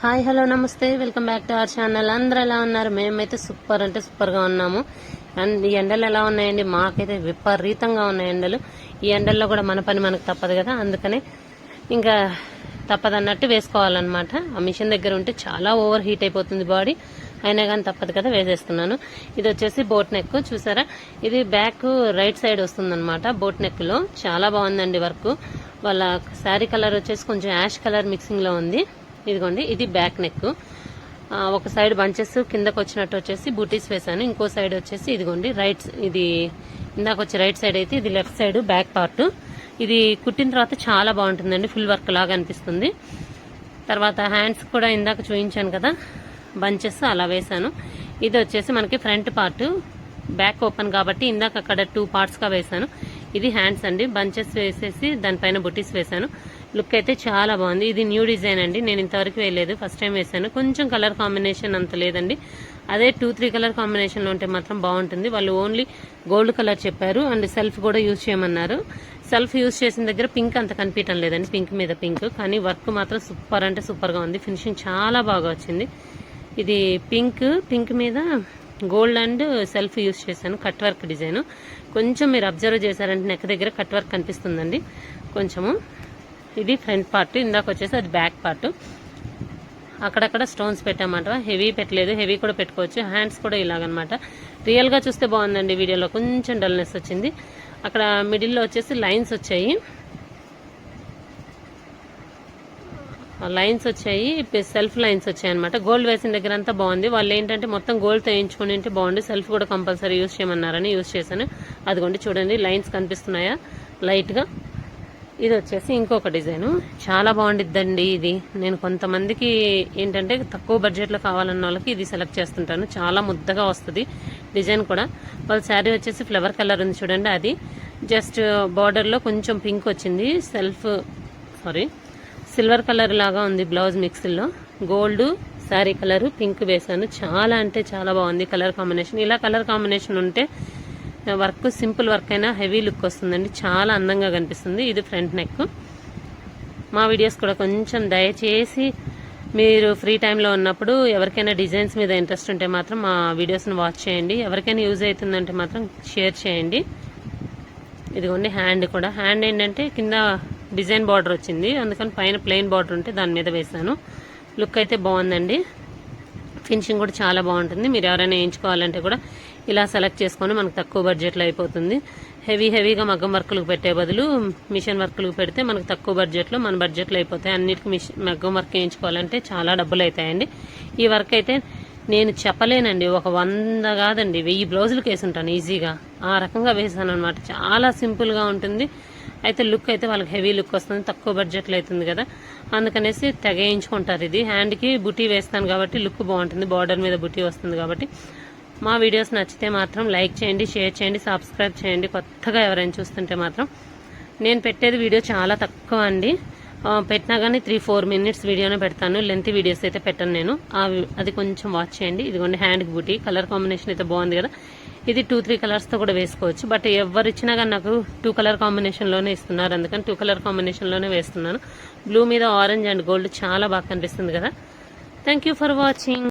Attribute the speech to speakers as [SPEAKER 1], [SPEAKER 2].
[SPEAKER 1] Hi hello నమస్తే. Welcome back to our channel. అందరూ ఎలా ఉన్నారు? మేమైతే సూపర్ అంటే సూపర్గా ఉన్నాము. అండ్ ఈ ఎండలు ఎలా ఉన్నాయండి? మాకైతే విపరీతంగా ఉన్నాయి ఎండలు. ఈ ఎండల్లో కూడా మన పని మనకు తప్పదు కదా? అందుకనే ఇంకా తప్పదన్నట్టు వేసుకోవాలన్నమాట. ఆ మిషన్ దగ్గర ఉంటే చాలా ఓవర్ హీట్ అయిపోతుంది బాడీ. అయినా కానీ తప్పదు కదా? వేసేస్తున్నాను. ఇది వచ్చేసి బోట్ నెక్. చూసారా? ఇది బ్యాక్ రైట్ సైడ్ వస్తుందన్నమాట బోట్ నెక్లో చాలా బాగుందండి వర్క్. వాళ్ళ శారీ కలర్ వచ్చేసి కొంచెం యాష్ కలర్ మిక్సింగ్లో ఉంది. ఇదిగోండి ఇది బ్యాక్ నెక్. ఒక సైడ్ బంచెస్ కిందకు వచ్చినట్టు వచ్చేసి బూటీస్ వేసాను ఇంకో సైడ్ వచ్చేసి ఇదిగోండి రైట్ ఇది ఇందాక వచ్చి రైట్ సైడ్ అయితే ఇది లెఫ్ట్ సైడ్ బ్యాక్ పార్ట్. ఇది కుట్టిన తర్వాత చాలా బాగుంటుందండి ఫుల్ వర్క్ లాగా అనిపిస్తుంది. తర్వాత హ్యాండ్స్ కూడా ఇందాక చూపించాను కదా బంచెస్ అలా వేసాను ఇది వచ్చేసి మనకి ఫ్రంట్ పార్ట్ బ్యాక్ ఓపెన్ కాబట్టి ఇందాక అక్కడ టూ పార్ట్స్గా వేసాను ఇది హ్యాండ్స్ అండి. బంచెస్ వేసేసి దానిపైన బుటీస్ వేశాను. లుక్ అయితే చాలా బాగుంది. ఇది న్యూ డిజైన్ అండి. నేను ఇంతవరకు వేయలేదు. ఫస్ట్ టైం వేసాను కొంచెం కలర్ కాంబినేషన్ అంత లేదండి. అదే టూ త్రీ కలర్ కాంబినేషన్లో ఉంటే మాత్రం బాగుంటుంది. వాళ్ళు ఓన్లీ గోల్డ్ కలర్ చెప్పారు. అండ్ సెల్ఫ్ కూడా యూజ్ చేయమన్నారు. సెల్ఫ్ యూజ్ చేసిన దగ్గర పింక్ అంత కనిపించడం లేదండి. పింక్ మీద పింక్ కానీ వర్క్ మాత్రం సూపర్ అంటే సూపర్గా ఉంది. ఫినిషింగ్ చాలా బాగా వచ్చింది. ఇది పింక్ పింక్ మీద గోల్డ్ అండ్ సెల్ఫ్ యూస్ చేశాను కట్ వర్క్ డిజైన్. కొంచెం మీరు అబ్జర్వ్ చేశారంటే నెక్ దగ్గర కట్ వర్క్ కనిపిస్తుందండి. కొంచెము ఇది ఫ్రంట్ పార్ట్ ఇందాక వచ్చేసి అది బ్యాక్ పార్ట్. అక్కడక్కడ స్టోన్స్ పెట్టామంట హెవీ పెట్టలేదు. హెవీ కూడా పెట్టుకోవచ్చు. హ్యాండ్స్ కూడా ఇలాగనమాట. రియల్గా చూస్తే బాగుందండి వీడియోలో. కొంచెం డల్నెస్ వచ్చింది. అక్కడ మిడిల్లో వచ్చేసి లైన్స్ వచ్చాయి. లైన్స్ వచ్చాయి. సెల్ఫ్ లైన్స్ వచ్చాయి అనమాట గోల్డ్ వేసిన దగ్గర అంతా బాగుంది. వాళ్ళు ఏంటంటే మొత్తం గోల్డ్ వేయించుకుని ఉంటే బాగుంది సెల్ఫ్ కూడా కంపల్సరీ యూజ్ చేయమన్నారని యూజ్ చేశాను. అదిగోండి చూడండి లైన్స్ కనిపిస్తున్నాయా? లైట్గా ఇది వచ్చేసి ఇంకొక డిజైను చాలా బాగుండిద్దండి ఇది. నేను కొంతమందికి ఏంటంటే తక్కువ బడ్జెట్లో కావాలన్న వాళ్ళకి ఇది సెలెక్ట్ చేస్తుంటాను. చాలా ముద్దగా వస్తుంది డిజైన్ కూడా. వాళ్ళ శారీ వచ్చేసి ఫ్లవర్ కలర్ ఉంది చూడండి అది. జస్ట్ బార్డర్లో కొంచెం పింక్ వచ్చింది. సెల్ఫ్ సారీ సిల్వర్ కలర్ లాగా ఉంది బ్లౌజ్ మిక్స్లో. గోల్డ్ శారీ కలర్ పింక్ వేశాను. చాలా అంటే చాలా బాగుంది కలర్ కాంబినేషన్. ఇలా కలర్ కాంబినేషన్ ఉంటే వర్క్ సింపుల్ వర్క్ అయినా హెవీ లుక్ వస్తుందండి. చాలా అందంగా కనిపిస్తుంది. ఇది ఫ్రంట్ నెక్. మా వీడియోస్ కూడా కొంచెం దయచేసి మీరు ఫ్రీ టైంలో ఉన్నప్పుడు ఎవరికైనా డిజైన్స్ మీద ఇంట్రెస్ట్ ఉంటే మాత్రం మా వీడియోస్ని వాచ్ చేయండి. ఎవరికైనా యూజ్ అవుతుందంటే మాత్రం షేర్ చేయండి. ఇదిగోండి హ్యాండ్ కూడా. హ్యాండ్ ఏంటంటే కింద డిజైన్ బార్డర్ వచ్చింది. అందుకని పైన ప్లెయిన్ బార్డర్ ఉంటే దాని మీద వేసాను లుక్ అయితే బాగుందండి. ఫినిషింగ్ కూడా చాలా బాగుంటుంది. మీరు ఎవరైనా వేయించుకోవాలంటే కూడా ఇలా సెలెక్ట్ చేసుకొని మనకు తక్కువ బడ్జెట్లో అయిపోతుంది. హెవీ హెవీగా మగ్గం వర్క్లకు పెట్టే బదులు మిషన్ వర్క్లకు పెడితే మనకు తక్కువ బడ్జెట్లో మన బడ్జెట్లో అయిపోతాయి. అన్నిటికీ మిషన్ మగ్గం వర్క్ వేయించుకోవాలంటే చాలా డబ్బులు అవుతాయండి ఈ వర్క్ అయితే నేను చెప్పలేనండి. ఒక వంద కాదండి. వెయ్యి బ్లౌజులకు వేసుంటాను ఈజీగా. ఆ రకంగా వేసాను అనమాట చాలా సింపుల్గా ఉంటుంది. అయితే లుక్ అయితే వాళ్ళకి హెవీ లుక్ వస్తుంది తక్కువ బడ్జెట్లో అవుతుంది కదా. అందుకనేసి తెగేయించుకుంటారు ఇది. హ్యాండ్కి బుటీ వేస్తాను కాబట్టి లుక్ బాగుంటుంది బార్డర్ మీద బుటీ వస్తుంది కాబట్టి. మా వీడియోస్ నచ్చితే మాత్రం లైక్ చేయండి షేర్ చేయండి సబ్స్క్రైబ్ చేయండి. కొత్తగా ఎవరైనా చూస్తుంటే మాత్రం నేను పెట్టేది వీడియో చాలా తక్కువ అండి. పెట్టినా కానీ త్రీ ఫోర్ మినిట్స్ వీడియోనే పెడతాను. లెంత్ వీడియోస్ అయితే పెట్టను నేను. ఆ అది కొంచెం వాచ్ చేయండి. ఇదిగోండి హ్యాండ్ బూటీ కలర్ కాంబినేషన్ అయితే బాగుంది కదా. ఇది టూ త్రీ కలర్స్తో కూడా వేసుకోవచ్చు. బట్ ఎవరు ఇచ్చినా కానీ నాకు టూ కలర్ కాంబినేషన్లోనే ఇస్తున్నారు. అందుకని టూ కలర్ కాంబినేషన్లోనే వేస్తున్నాను. బ్లూ మీద ఆరెంజ్ అండ్ గోల్డ్ చాలా బాగా కనిపిస్తుంది కదా. Thank you for watching